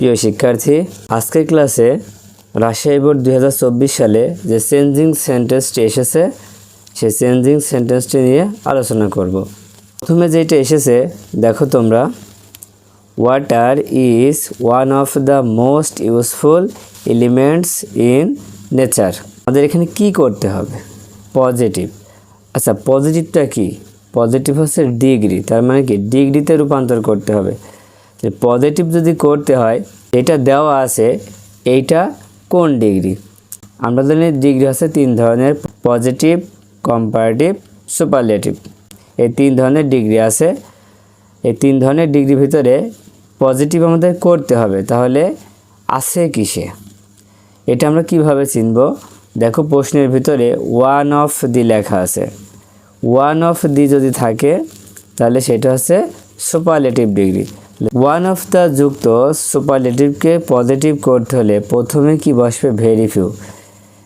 প্রিয় শিক্ষার্থী, আজকের ক্লাসে রাজশাহী বোর্ড দুই হাজার চব্বিশ সালে যে চেঞ্জিং সেন্টেন্সটি এসেছে, সেই চেঞ্জিং সেন্টেন্সটি নিয়ে আলোচনা করব। প্রথমে যেটা এসেছে, দেখো তোমরা water is one of the most useful elements in nature আমাদের এখানে কি করতে হবে? পজিটিভ আচ্ছা পজিটিভটা কি? পজিটিভ হচ্ছে ডিগ্রি তার মানে কি? ডিগ্রিতে রূপান্তর করতে হবে। পজিটিভ যদি করতে হয় এটা দেওয়া আছে, এইটা কোন ডিগ্রি আমরা জানি ডিগ্রি হচ্ছে তিন ধরনের পজিটিভ কম্পারেটিভ সুপারলেটিভ এই তিন ধরনের ডিগ্রি আছে। এই তিন ধরনের ডিগ্রির ভিতরে পজিটিভ আমাদের করতে হবে, তাহলে আছে কিসে? এটা আমরা কীভাবে চিনব? দেখো প্রশ্নের ভিতরে ওয়ান অফ দি লেখা আছে। ওয়ান অফ দি যদি থাকে, তাহলে সেটা হচ্ছে superlative degree one of the যুক্ত সুপারলেটিভকে পজিটিভ করতে হলে প্রথমে কি বসবে? ভেরি ফিউ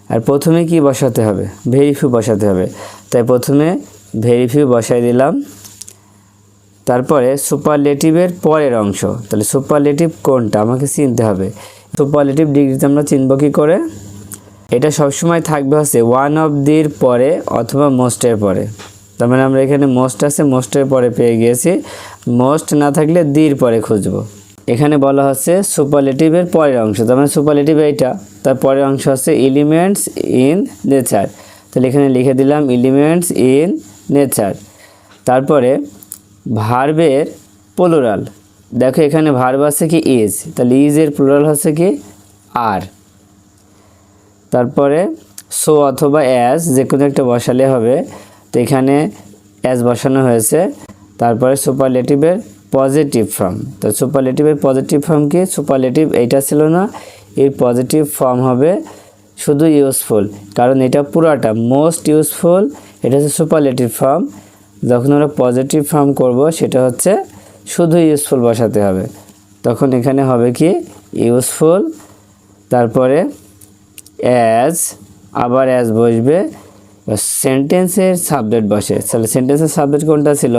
আর প্রথমে কি বসাতে হবে? ভেরি ফিউ বসাতে হবে। তাই প্রথমে ভেরি ফিউ বসাই দিলাম। তারপরে সুপারলেটিভের পরের অংশ। তাহলে সুপারলেটিভ কোনটা? আমাকে চিনতে হবে। সুপারলেটিভ ডিগ্রিতে আমরা চিনব কী করে? এটা সবসময় থাকবে হচ্ছে ওয়ান অফ দির পরে অথবা মোস্টের পরে। তার মানে আমরা এখানে মোস্ট আছে মোস্টের পরে পেয়ে গিয়েছি। মোস্ট না থাকলে দির পরে খুঁজব। এখানে বলা হচ্ছে সুপারলেটিভের পরের অংশ, তার মানে সুপারলেটিভ এইটা, তার পরের অংশ হচ্ছে এলিমেন্টস ইন নেচার তাহলে এখানে লিখে দিলাম এলিমেন্টস ইন নেচার তারপরে ভার্বের প্লুরাল দেখো এখানে ভার্ব আছে কি ইজ তাহলে ইজের প্লুরাল হচ্ছে কি আর তারপরে সো অথবা অ্যাজ যে কোনো একটা বসালে হবে। তো এখানে অ্যাজ বসানো হয়েছে। তারপরে সুপারলেটিভের পজিটিভ ফর্ম তো সুপারলেটিভের পজিটিভ ফর্ম কি? সুপারলেটিভ এইটা ছিল না, এই পজিটিভ ফর্ম হবে শুধু ইউজফুল কারণ এটা পুরাটা মোস্ট ইউজফুল এটা হচ্ছে সুপারলেটিভ ফর্ম যখন আমরা পজিটিভ ফর্ম করব, সেটা হচ্ছে শুধু ইউজফুল বসাতে হবে। তখন এখানে হবে কি? ইউজফুল তারপরে অ্যাজ আবার অ্যাজ বসবে। সেন্টেন্সের সাবজেক্ট বসে। তাহলে সেন্টেন্সের সাবজেক্ট কোনটা ছিল?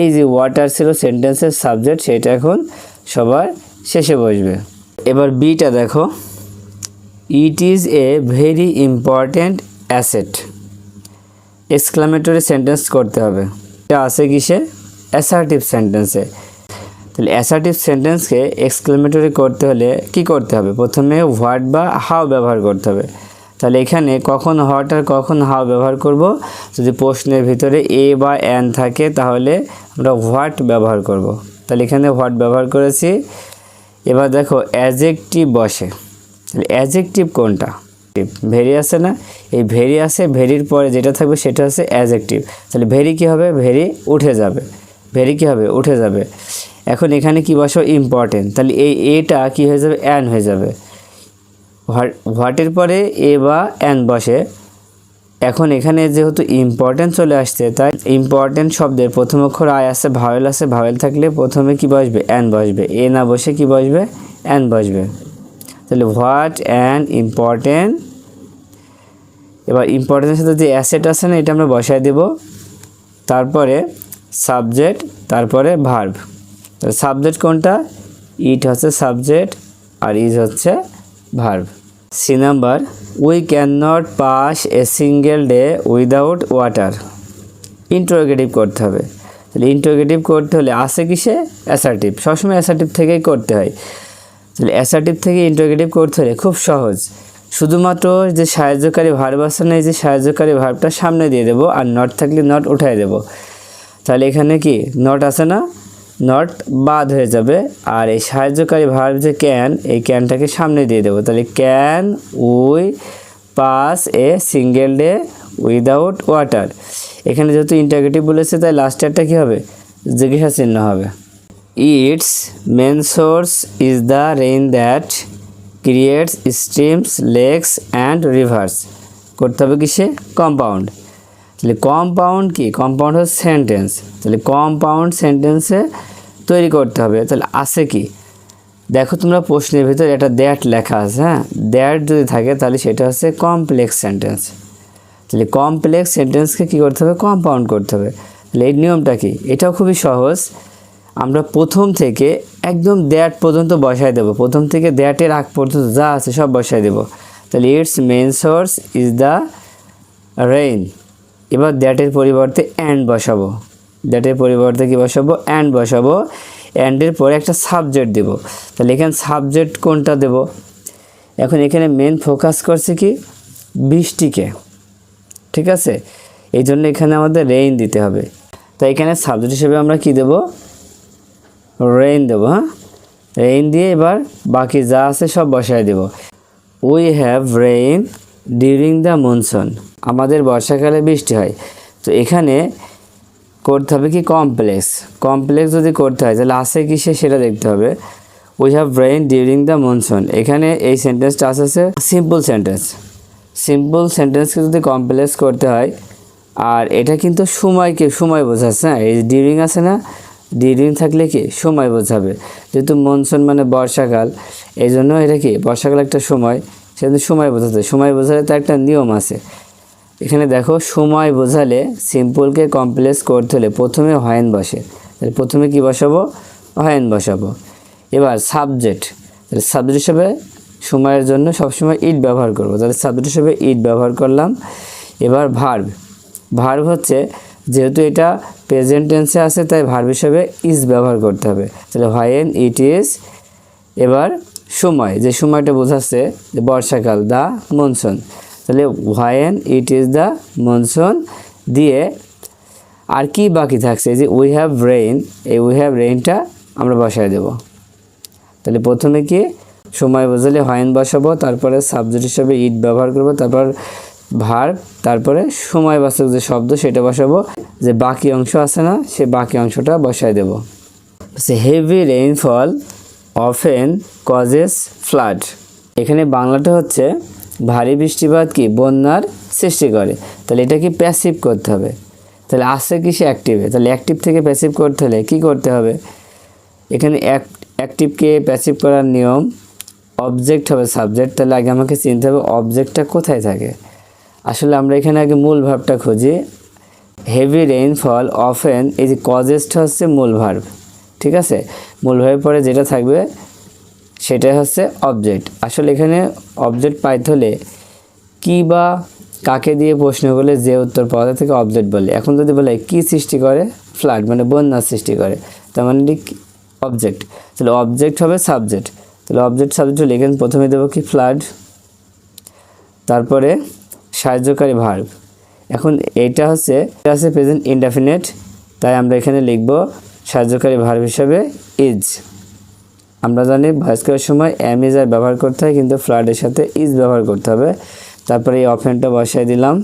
এই যে ওয়াটার ছিল সেন্টেন্সের সাবজেক্ট সেটা এখন সবার শেষে বসবে। এবার বিটা দেখো। It is a very important asset exclamatory sentence করতে হবে। এটা আছে কিসে? অ্যাসার্টিভ সেন্টেন্সে তাহলে অ্যাসার্টিভ সেন্টেন্সকে এক্সক্লেমেটরি করতে হলে কি করতে হবে? প্রথমে হোয়াট বা হাউ ব্যবহার করতে হবে। তাহলে এখানে কখন হোয়াট আর কখন হাউ ব্যবহার করব? যদি প্রশ্নের ভিতরে এ বা অ্যান থাকে, তাহলে আমরা হোয়াট ব্যবহার করব। তাহলে এখানে হোয়াট ব্যবহার করেছি। এবার দেখো অ্যাজেকটিভ বসে। তাহলে অ্যাজেকটিভ কোনটা? ভেরি আছে না? এই ভেরি আছে ভেরির পরে যেটা থাকবে সেটা হচ্ছে অ্যাজেকটিভ তাহলে ভেরি কী হবে? ভেরি উঠে যাবে। ভেরি কী হবে? উঠে যাবে। এখন এখানে কি বসো? ইম্পর্টেন্ট তাহলে এই এটা কি হয়ে যাবে? অ্যান হয়ে যাবে। হোয়াটের পরে এ বা অ্যান বসে। এখন এখানে যেহেতু ইম্পর্টেন্ট চলে আসছে, তাই ইম্পর্টেন্ট শব্দের প্রথম অক্ষর আয় আছে ভাওয়েল আছে ভাওয়েল থাকলে প্রথমে কি বসবে? অ্যান বসবে। এ না বসে কি বসবে? অ্যান বসবে। তাহলে হোয়াট অ্যান ইম্পর্টেন্ট এবার ইম্পর্টেন্টের সাথে যে অ্যাসেট আছে না, এটা আমরা বসায় দেব। তারপরে সাবজেক্ট তারপরে ভার্ব তাহলে সাবজেক্ট কোনটা? ইট হচ্ছে সাবজেক্ট আর ইজ হচ্ছে verb C number we cannot pass a single day without water interrogative করতে হবে। তাহলে ইন্টারোগেটিভ করতে হলে আসে কিসে? অ্যাসার্টিভ সবসময় অ্যাসার্টিভ থেকেই করতে হয়। তাহলে অ্যাসার্টিভ থেকে ইন্টারোগেটিভ করতে হলে খুব সহজ। শুধুমাত্র যে সাহায্যকারী ভার্ব আছে না যে সাহায্যকারী ভার্বটা সামনে দিয়ে দেবো আর নট থাকলে নট উঠাই দেবো। তাহলে এখানে কি? নট আছে না? নট বাদ হয়ে যাবে। আর এই সাহায্যকারী ভার্ব যে ক্যান এই ক্যানটাকে সামনে দিয়ে দেবো। তাহলে can we pass a single day without water এখানে যেহেতু ইন্টারগেটিভ বলেছে, তাই লাস্টেরটা কী হবে? জিজ্ঞাসা চিহ্ন হবে। It's main source is the rain that creates streams lakes and rivers করতে হবে কিসে? কম্পাউন্ড তাহলে কম্পাউন্ড কি? কম্পাউন্ড হচ্ছে সেন্টেন্স তাহলে কম্পাউন্ড সেন্টেন্সে তৈরি করতে হবে। তাহলে আছে কি? দেখো তোমরা প্রশ্নের ভিতরে একটা দ্যাট লেখা আছে হ্যাঁ? দ্যাট যদি থাকে তাহলে সেটা হচ্ছে কমপ্লেক্স সেন্টেন্স তাহলে কমপ্লেক্স সেন্টেন্সকে কী করতে হবে? কম্পাউন্ড করতে হবে। তাহলে এই নিয়মটা কি? এটাও খুবই সহজ। আমরা প্রথম থেকে একদম দ্যাট পর্যন্ত বসায় দেবো। প্রথম থেকে দ্যাটের আগ পর্যন্ত যা আছে সব বসায় দেবো। তাহলে it's main source is the rain এবার দ্যাটের পরিবর্তে অ্যান্ড বসাবো। দ্যাটের পরিবর্তে কি বসাবো? অ্যান্ড বসাবো। অ্যান্ডের পরে একটা সাবজেক্ট দেব। তাহলে এখানে সাবজেক্ট কোনটা দেব? এখন এখানে মেন ফোকাস করছে কি? বৃষ্টিকে। ঠিক আছে? এই জন্য এখানে আমাদের রেইন দিতে হবে। তাই এখানে সাবজেক্ট হিসেবে আমরা কি দেব? রেইন দেবো হ্যাঁ? রেইন দিয়ে এবার বাকি যা আছে সব বসায় দেব। We have rain during the monsoon আমাদের বর্ষাকালে বৃষ্টি হয়। তো এখানে করতে হবে কি কমপ্লেক্স কমপ্লেক্স যদি করতে হয়, তাহলে আসে কিসে সেটা দেখতে হবে। We have rain during the monsoon এখানে এই সেন্টেন্সটা আসছে সিম্পল সেন্টেন্স সিম্পল সেন্টেন্সকে যদি কমপ্লেক্স করতে হয়, আর এটা কিন্তু সময়কে, সময় বোঝাচ্ছে হ্যাঁ? এই ডিউরিং আছে না? ডিউরিং থাকলে কি? সময় বোঝাবে। যেহেতু মনসুন মানে বর্ষাকাল, এই জন্য এটা কি? বর্ষাকাল একটা সময়। সেজন্য সময় বোঝাতে, সময় বোঝালে তো একটা নিয়ম আছে। এখানে দেখো, সময় বোঝালে সিম্পলকে কমপ্লেক্স করতে হলে প্রথমে হয়েন বসে। তাহলে প্রথমে কি বসাবো? হয়েন বসাবো। এবার সাবজেক্ট তাহলে সাবজেক্ট হিসেবে সময়ের জন্য সবসময় ইট ব্যবহার করব। তাহলে সাবজেক্ট হিসেবে ইট ব্যবহার করলাম। এবার ভার্ব ভার্ব হচ্ছে যেহেতু এটা প্রেজেন্ট টেন্সে আছে, তাই ভার্ব হিসেবে ইজ ব্যবহার করতে হবে। তাহলে হোয়েন ইট ইজ এবার সময়, যে সময়টা বোঝাচ্ছে যে বর্ষাকাল দ্য মনসুন। তাহলে when it is the monsoon দিয়ে আর কি বাকি থাকছে? যে উই হ্যাভ রেইন এই উই হ্যাভ রেইনটা আমরা বসায় দেব। তাহলে প্রথমে কি সময় বোঝালে হয়েন বসাবো, তারপরে সাবজেক্ট হিসাবে ইট ব্যবহার করব, তারপর ভার্ব তারপরে সময়বাচক যে শব্দ সেটা বসাবো, যে বাকি অংশ আছে না, সে বাকি অংশটা বসায় দেব। Heavy rainfall often causes flood এখানে বাংলাটা হচ্ছে ভারী বৃষ্টিপাত কি? বন্যার সৃষ্টি করে। তাহলে এটা কি প্যাসিভ করতে হবে? তাহলে আসছে কি সে অ্যাক্টিভে তাহলে অ্যাক্টিভ থেকে প্যাসিভ করতে হলে কী করতে হবে? এখানে অ্যাক্টিভকে প্যাসিভ করার নিয়ম অবজেক্ট হবে সাবজেক্ট তাহলে আগে আমাকে চিনতে হবে অবজেক্টটা কোথায় থাকে? আসলে আমরা এখানে আগে মূল ভাবটা খুঁজি। হেভি রেইনফল অফেন এই যে কজেসটা হচ্ছে মূল ভার্ব ঠিক আছে? মূল ভার্বের পরে যেটা থাকবে সেটাই হচ্ছে অবজেক্ট আসলে এখানে অবজেক্ট পাইতে হলে কী বা কাকে দিয়ে প্রশ্ন করলে যে উত্তর পাওয়া যায় থেকে অবজেক্ট বলে। এখন যদি বলে কি সৃষ্টি করে? ফ্লাড মানে বন্যার সৃষ্টি করে। তার মানে অবজেক্ট তাহলে অবজেক্ট হবে সাবজেক্ট তাহলে অবজেক্ট সাবজেক্ট হলে এখানে প্রথমে দেবো কি? ফ্লাড তারপরে সাহায্যকারী ভার্ব এখন এইটা হচ্ছে, এটা হচ্ছে প্রেজেন্ট ইনডেফিনেট তাই আমরা এখানে লিখব সাহায্যকারী ভার্ব হিসাবে ইজ আমরা জানি ভয়েস করার সময় এম ইজ আর ব্যবহার করতে হয়, কিন্তু ফ্লাডের সাথে ইজ ব্যবহার করতে হবে। তারপরে এই অফেনটা বসাই দিলাম।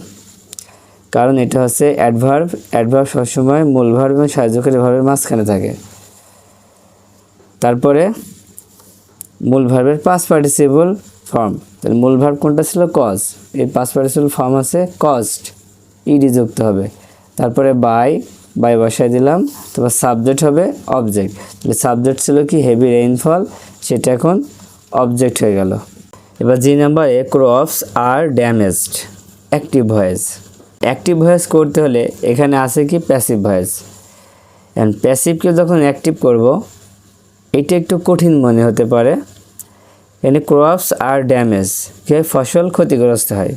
কারণ এটা হচ্ছে অ্যাডভার্ব অ্যাডভার্ব সবসময় মূল ভার্ব এবং সাহায্যকারী ভার্বের মাঝখানে থাকে। তারপরে মূল ভার্বের পাস পার্টিসিপল ফর্ম তাহলে মূল ভার্ব কোনটা ছিল? কজ এই পাস পার্টিসিপল ফর্ম আছে কস্ট ইডি যুক্ত হবে। তারপরে বাই বাই বসাই দিলাম, তারপর সাবজেক্ট হবে অবজেক্ট তাহলে সাবজেক্ট ছিল কি? হেভি রেইনফল সেটা এখন অবজেক্ট হয়ে গেল। এবার জি নাম্বারে crops are damaged active voice. Active voice করতে হলে এখানে আছে কি? Passive voice. অ্যান্ড প্যাসিভকে যখন অ্যাক্টিভ করব, এটা একটু কঠিন মনে হতে পারে। এখানে ক্রপস আর ড্যামেজ কে? ফসল ক্ষতিগ্রস্ত হয়।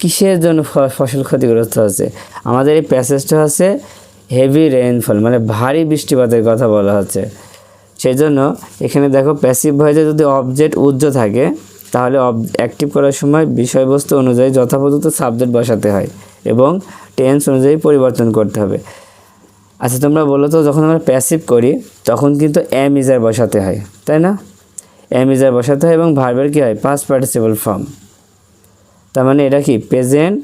কিসের জন্য ফসল ক্ষতিগ্রস্ত হচ্ছে? আমাদের এই প্যাসেজটা হচ্ছে হেভি রেইনফল মানে ভারী বৃষ্টিপাতের কথা বলা হচ্ছে। সেই জন্য এখানে দেখো প্যাসিভ ভয়েসে যদি অবজেক্ট উজ্জ্ব থাকে, তাহলে অব অ্যাক্টিভ করার সময় বিষয়বস্তু অনুযায়ী যথাযথ সাবজেক্ট বসাতে হয় এবং টেন্স অনুযায়ী পরিবর্তন করতে হবে। আচ্ছা তোমরা বলো তো, যখন আমরা প্যাসিভ করি, তখন কিন্তু ইজার বসাতে হয়, তাই না? ইজার বসাতে হয় এবং ভার্বের কী হয়? পাস্ট পার্টিসিপল ফর্ম তার মানে এটা কি? প্রেজেন্ট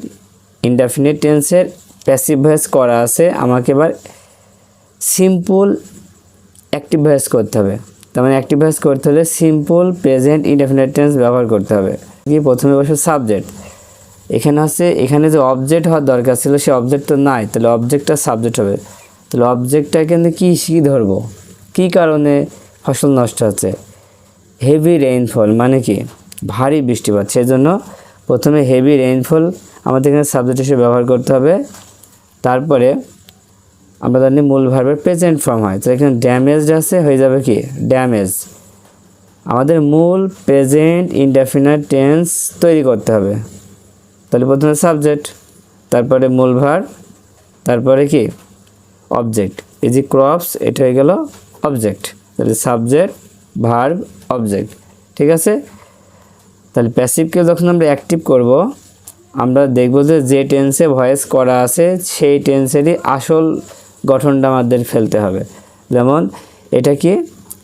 ইনডেফিনিট টেন্সের প্যাসিভ ভয়েস করা আছে, আমাকে এবার সিম্পল অ্যাক্টিভ ভয়েস করতে হবে। তার মানে অ্যাক্টিভ ভয়েস করতে হলে সিম্পল প্রেজেন্ট ইনডেফিনিট টেন্স ব্যবহার করতে হবে। কি প্রথমে বসে সাবজেক্ট এখানে হচ্ছে, এখানে যে অবজেক্ট হওয়ার দরকার ছিল, সে অবজেক্ট তো নাই, তাহলে অবজেক্টটা সাবজেক্ট হবে। তাহলে অবজেক্টটা কিন্তু কী কী ধরবো? কী কারণে ফসল নষ্ট হচ্ছে? হেভি রেইনফল মানে কি? ভারী বৃষ্টিপাত। সেজন্য প্রথমে হেভি রেইনফল আমাদের এখানে সাবজেক্ট হিসেবে ব্যবহার করতে হবে। তারপরে আমরা জানি মূল ভার্বের প্রেজেন্ট ফর্ম হয়। তো এখানে ড্যামেজড আছে, হয়ে যাবে কি? ড্যামেজ আমাদের মূল প্রেজেন্ট ইনডেফিনাইট টেন্স তৈরি করতে হবে। তাহলে প্রথমে সাবজেক্ট তারপরে মূল ভার তারপরে কি? অবজেক্ট এই যে ক্রপস এটা হয়ে গেল অবজেক্ট তাহলে সাবজেক্ট ভার্ব অবজেক্ট ঠিক আছে? তাহলে প্যাসিভকে যখন আমরা অ্যাক্টিভ করব আমরা দেখব যে যে টেন্সে ভয়েস করা আছে, সেই টেন্সেরই আসল গঠনটা আমাদের ফেলতে হবে। যেমন, এটা কি?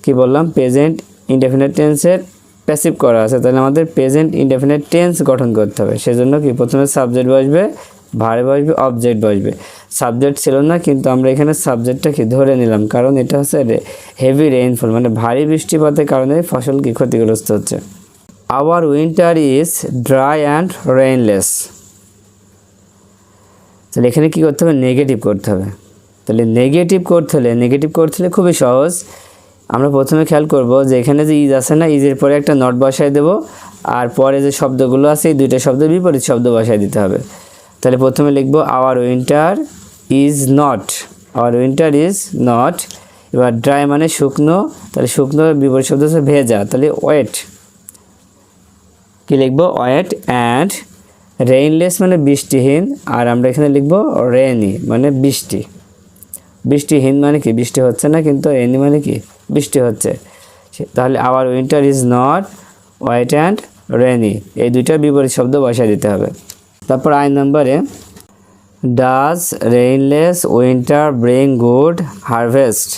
কি বললাম? প্রেজেন্ট ইনডেফিনেট টেন্সের প্যাসিভ করা আছে। তাহলে আমাদের প্রেজেন্ট ইনডেফিনেট টেন্স গঠন করতে হবে। সেজন্য কি? প্রথমে সাবজেক্ট বসবে ভারে বসবে অবজেক্ট বসবে। সাবজেক্ট ছিল না, কিন্তু আমরা এখানে সাবজেক্টটা কি? ধরে নিলাম। কারণ এটা হচ্ছে হেভি রেইনফল মানে ভারী বৃষ্টিপাতের কারণে ফসল কি ক্ষতিগ্রস্ত হচ্ছে? Our winter is dry and rainless তাহলে এখানে কী করতে হবে? নেগেটিভ করতে হবে। তাহলে নেগেটিভ করতে হলে নেগেটিভ করতে হলে খুবই সহজ। আমরা প্রথমে খেয়াল করব যে এখানে যে ইজ আছে না ইজের পরে একটা নট বসায় দেব, আর পরে যে শব্দগুলো আছে, এই দুইটা শব্দের বিপরীত শব্দ বসায় দিতে হবে। তাহলে প্রথমে লিখব our winter is not our winter is not এবার ড্রাই মানে শুকনো, তাহলে শুকনো বিপরীত শব্দ হচ্ছে ভেজা। তাহলে ওয়েট কি লিখব? ওয়েট অ্যান্ড রেইনলেস মানে বৃষ্টিহীন, আর আমরা এখানে লিখব রেনি মানে বৃষ্টি। বৃষ্টিহীন মানে কি? বৃষ্টি হচ্ছে না, কিন্তু রেনি মানে কি? বৃষ্টি হচ্ছে। তাহলে our winter is not white and rainy এই দুইটার বিপরীত শব্দ বসায় দিতে হবে। তারপর আই নম্বরে does rainless winter bring good harvest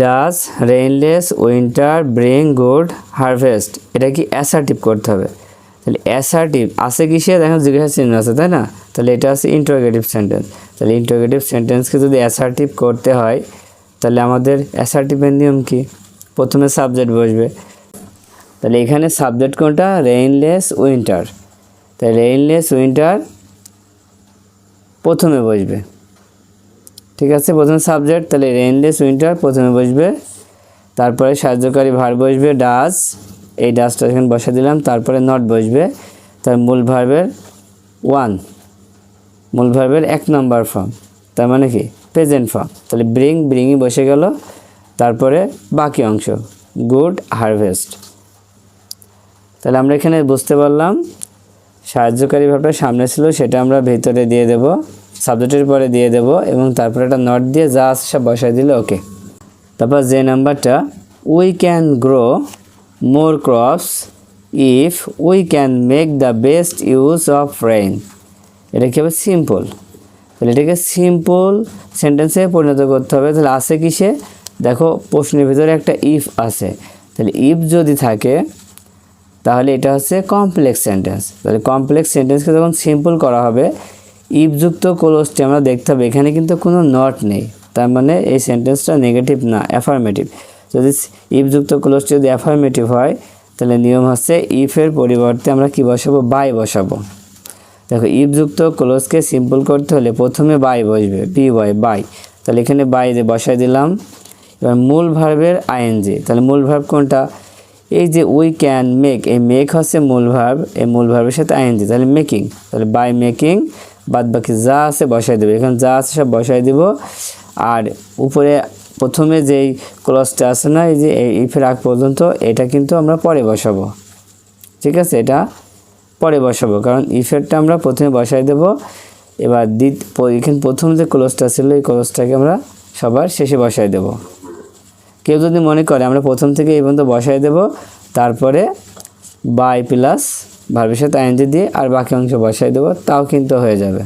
does rainless winter bring good harvest. এটা কি অ্যাসার্টিভ করতে হবে? তাহলে অ্যাসার্টিভ আছে কিসে দেখেন জিজ্ঞাসা চিহ্ন আছে, তাই না? তাহলে এটা আছে ইন্টারোগেটিভ সেন্টেন্স তাহলে ইন্টারোগেটিভ সেন্টেন্সকে যদি অ্যাসার্টিভ করতে হয়, তাহলে আমাদের অ্যাসার্টিভের নিয়ম কি? প্রথমে সাবজেক্ট বসবে। তাহলে এখানে সাবজেক্ট কোনটা? Rainless winter. তাই রেইনলেস উইন্টার প্রথমে বসবে। ঠিক আছে, প্রথমে সাবজেক্ট তাহলে রেইনলেস উইন্টার প্রথমে বসবে। তারপরে সাহায্যকারী ভার বসবে ডাস এই ডাসটা এখানে বসা দিলাম, তারপরে নট বসবে। তার মূল ভার্বের ওয়ান মূল ভার্বের এক নম্বর ফর্ম তার মানে কি? প্রেজেন্ট ফর্ম তাহলে ব্রিং ব্রিংই বসে গেল। তারপরে বাকি অংশ গুড হারভেস্ট তাহলে আমরা এখানে বুঝতে পারলাম, সাহায্যকারী ভাবটা সামনে ছিল, সেটা আমরা ভেতরে দিয়ে দেব। সাবজেক্টের পরে দিয়ে দেব এবং তারপরে একটা নট দিয়ে যা আছে সব বসাই দিলে ওকে তারপর যে নাম্বারটা we can grow more crops if we can make the best use of rain এটা কি হবে? সিম্পল তাহলে এটাকে সিম্পল সেন্টেন্সে পরিণত করতে হবে। তাহলে আছে কিসে? দেখো, প্রশ্নের ভিতরে একটা ইফ আছে। তাহলে ইফ যদি থাকে, তাহলে এটা হচ্ছে কমপ্লেক্স সেন্টেন্স তাহলে কমপ্লেক্স সেন্টেন্সকে যখন সিম্পল করা হবে ইফযুক্ত ক্লোজটি আমরা দেখতে হবে। এখানে কিন্তু কোনো নট নেই। তার মানে এই সেন্টেন্সটা নেগেটিভ না অ্যাফার্মেটিভ যদি ইফযুক্ত ক্লোজটি যদি অ্যাফার্মেটিভ হয়, তাহলে নিয়ম হচ্ছে ইফের পরিবর্তে আমরা কি বসাবো? বাই বসাবো। দেখো ইফযুক্ত ক্লোজকে সিম্পল করতে হলে প্রথমে বাই বসবে বি ওয়াই বাই তাহলে এখানে বাই দিয়ে বসাই দিলাম, এবার মূল ভার্বের আইএনজি তাহলে মূল ভার্ব কোনটা? এই যে উই ক্যান মেক এই মেক হচ্ছে মূল ভার্ব এই মূল ভার্বের সাথে আইএনজি তাহলে মেকিং তাহলে বাই মেকিং বাদ বাকি যা আছে বসাই দেবো। এখানে যা আছে সব বসাই দেব। আর উপরে প্রথমে যেই ক্লসটা আছে না, এই যে ইফের আগ পর্যন্ত, এটা কিন্তু আমরা পরে বসাবো। ঠিক আছে? এটা পরে বসাবো। কারণ ইফেক্টটা আমরা প্রথমে বসাই দেব। এবার দ্বিত এখানে প্রথম যে ক্লোজটা ছিল, এই ক্লোজটাকে আমরা সবার শেষে বসাই দেব। কেউ যদি মনে করে, আমরা প্রথম থেকে এই পর্যন্ত বসাই দেব, তারপরে বাই প্লাস ভার্বের সাথে আইএনজি দিয়ে আর বাকি অংশ বসাই দেবো তাও কিন্তু হয়ে যাবে।